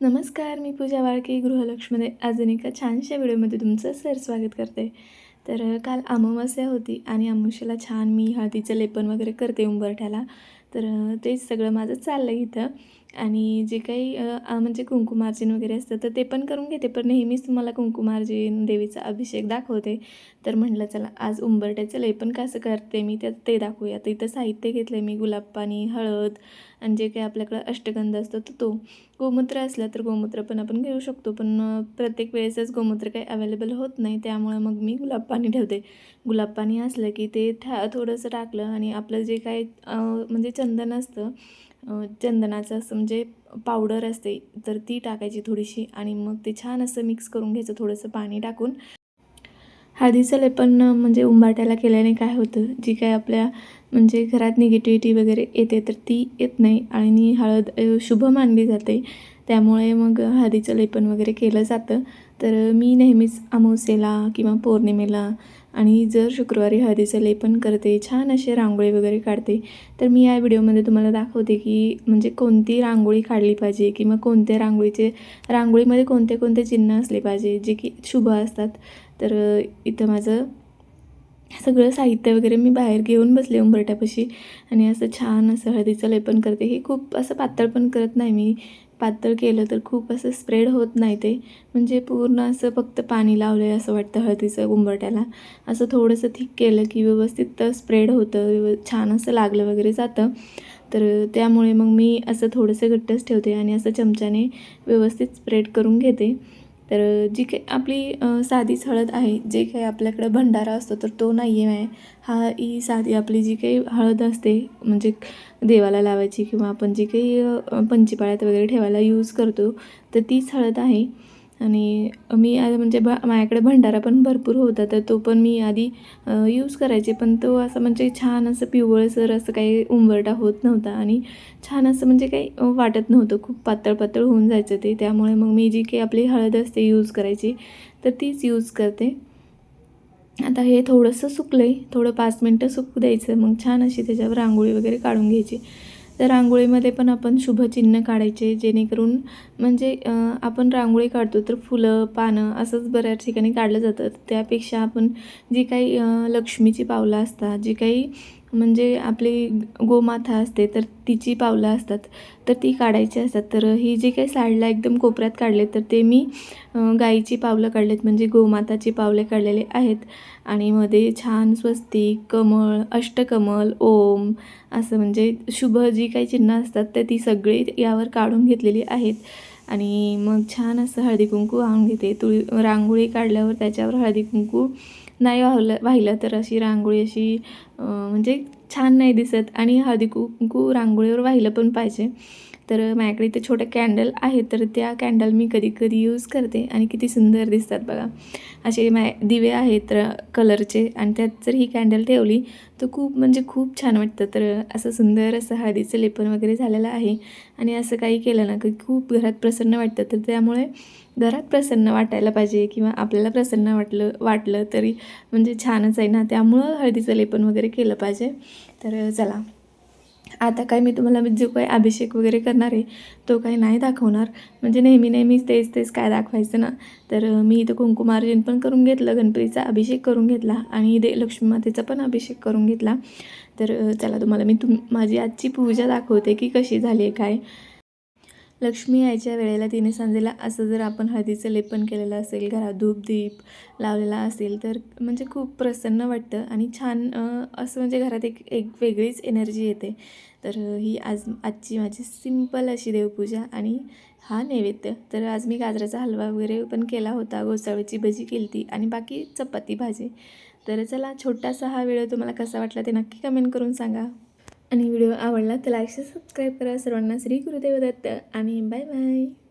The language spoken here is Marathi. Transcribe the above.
नमस्कार मी पूजा वाळके गृहलक्ष्मीमध्ये अजून एका छानशा व्हिडिओमध्ये तुमचं सर स्वागत करते. तर काल अमावस्या होती आणि अमावस्याला छान मी हळदीचं लेपन वगैरे करते उंबरठ्याला. तर तेच सगळं माझं चाललं आहे इथं. आणि जे काही म्हणजे कुंकुमार्जन वगैरे असतं तर ते पण करून घेते. पण नेहमीच तुम्हाला कुंकुमार्जन देवीचा अभिषेक दाखवते. तर म्हटलं चला आज उंबरठ्याचं लेपन कसं करते मी त्यात ते दाखवूया. तर इथं साहित्य घेतलं मी गुलाब पाणी हळद आणि जे काही आपल्याकडं अष्टगंध असतो तर तो. गोमूत्र असलं तर गोमूत्र पण आपण घेऊ शकतो पण प्रत्येक वेळेसच गोमूत्र काही अवेलेबल होत नाही त्यामुळं मग मी गुलाब पाणी ठेवते. गुलाब पाणी असलं की ते ठा थोडंसं टाकलं आणि आपलं जे काही म्हणजे चंदन असतं चंदनाचं असं म्हणजे पावडर असते तर ती टाकायची थोडीशी आणि मग ते छान असं मिक्स करून घ्यायचं थोडंसं पाणी टाकून. हळदीचं लेपन म्हणजे उंबाट्याला केल्याने काय होतं? जी काय आपल्या म्हणजे घरात निगेटिव्हिटी वगैरे येते तर ती येत नाही आणि हळद शुभ मानली जाते. त्यामुळे मग हळदीचं लेपन वगैरे केलं जातं. तर मी नेहमीच अमावस्येला किंवा पौर्णिमेला आणि जर शुक्रवारी हळदीचं लेपन करते छान असे रांगोळी वगैरे काढते तर मी या व्हिडिओमध्ये तुम्हाला दाखवते की म्हणजे कोणती रांगोळी काढली पाहिजे किंवा कोणत्या रांगोळीचे रांगोळीमध्ये कोणते कोणते चिन्ह असले पाहिजे जे की शुभ असतात. तर इथं माझं सगळं साहित्य वगैरे मी बाहेर घेऊन बसले उंबरट्यापाशी आणि असं छान असं हळदीचं लेपन करते. हे खूप असं पातळ पण करत नाही मी पातळ केलं तर खूप असं स्प्रेड होत नाही ते. म्हणजे पूर्ण असं फक्त पाणी लावलं आहे असं वाटतं हळदीचं उंबरट्याला असं थोडंसं थिक केलं की व्यवस्थित स्प्रेड होतं व्यव छान असं लागलं वगैरे जातं. तर त्यामुळे मग मी असं थोडंसं घट्टच ठेवते आणि असं चमच्याने व्यवस्थित स्प्रेड करून घेते. तर जी काही आपली साधीच हळद आहे जे काही आपल्याकडं भंडारा असतो तर तो नाही आहे हा ही साधी आपली जी काही हळद असते म्हणजे देवाला लावायची किंवा आपण जी काही पंचीपाळ्यात वगैरे ठेवायला यूज करतो तर तीच हळद आहे. आणि मी म्हणजे भ माझ्याकडे भंडारा पण भरपूर होता तर तो पण मी आधी यूज करायचे. पण तो असं म्हणजे छान असं पिवळसर असं काही उंबरटा होत नव्हता आणि छान असं म्हणजे काही वाटत नव्हतं. खूप पातळ पातळ होऊन जायचं ते. त्यामुळे मग मी जी काही आपली हळद असते यूज करायची तर तीच यूज करते. आता हे थोडंसं सुकलं आहे थोडं पाच मिनटं सुकू द्यायचं. मग छान अशी त्याच्यावर रांगोळी वगैरे काढून घ्यायची. तर रांगोळीमध्ये पण आपण शुभचिन्ह काढायचे जेणेकरून म्हणजे आपण रांगोळी काढतो तर फुलं पानं असंच बऱ्याच ठिकाणी काढलं जातं. त्यापेक्षा आपण जी काही लक्ष्मीची पावलं असतात जी काही म्हणजे आपली गोमाता असते तर तिची पावलं असतात तर ती काढायची असतात. तर ही जी काही साडला एकदम कोपऱ्यात काढले तर ते मी गाईची पावलं काढलेत म्हणजे गोमाताची पावले काढलेले आहेत. आणि मध्ये छान स्वस्तिक कमळ अष्टकमल ओम असं म्हणजे शुभ जी काही चिन्ह असतात तर ती सगळी यावर काढून घेतलेली आहेत. आणि मग छान असं हळदी कुंकू वाहून घेते. तुळी रांगोळी काढल्यावर त्याच्यावर हळदी कुंकू नाही वाहलं वाहिलं तर अशी रांगोळी अशी म्हणजे छान नाही दिसत. आणि हळदी कुंकू रांगोळीवर वाहिलं पण पाहिजे. तर माझ्याकडे इथे छोटे कॅन्डल आहेत तर त्या कॅन्डल मी कधी कधी यूज करते आणि किती सुंदर दिसतात बघा. असे मा दिवे आहेत तर कलरचे आणि त्यात जर ही कॅन्डल ठेवली तर खूप म्हणजे खूप छान वाटतं. तर असं सुंदर असं हळदीचं लेपन वगैरे झालेलं आहे आणि असं काही केलं ना की खूप घरात प्रसन्न वाटतं. तर त्यामुळे घरात प्रसन्न वाटायला पाहिजे किंवा आपल्याला प्रसन्न वाटलं वाटलं तरी म्हणजे छानच आहे ना. त्यामुळं हळदीचं लेपन वगैरे केलं पाहिजे. तर चला. आता काय मी तुम्हाला जो काही अभिषेक वगैरे करणार आहे तो काही नाही दाखवणार. म्हणजे नेहमी नेहमीच तेच तेच काय दाखवायचं ना. तर मी इथं कुंकुमार्जन पण करून घेतलं गणपतीचा अभिषेक करून घेतला आणि दे लक्ष्मी मातेचा पण अभिषेक करून घेतला. तर चला तुम्हाला मी तुम माझी आजची पूजा दाखवते की कशी झाली आहे काय. लक्ष्मी यायच्या वेळेला तिने सांजेला असं जर आपण हळदीचं लेपन केलेलं असेल घरात धूप दीप लावलेला असेल तर म्हणजे खूप प्रसन्न वाटतं आणि छान असं म्हणजे घरात एक एक वेगळीच एनर्जी येते. तर ही आज आजची माझी सिंपल अशी देवपूजा आणि हा नैवेद्य. तर आज मी गाजराचा हलवा वगैरे पण केला होता गोसाळीची भजी केली ती आणि बाकी चपाती भाजी. तर चला छोटासा हा व्हिडिओ तुम्हाला कसा वाटला ते नक्की कमेंट करून सांगा. आणि व्हिडिओ आवडला तर लाईक सबस्क्राईब करा. सर्वांना श्री गुरुदेव दत्त आणि बाय बाय.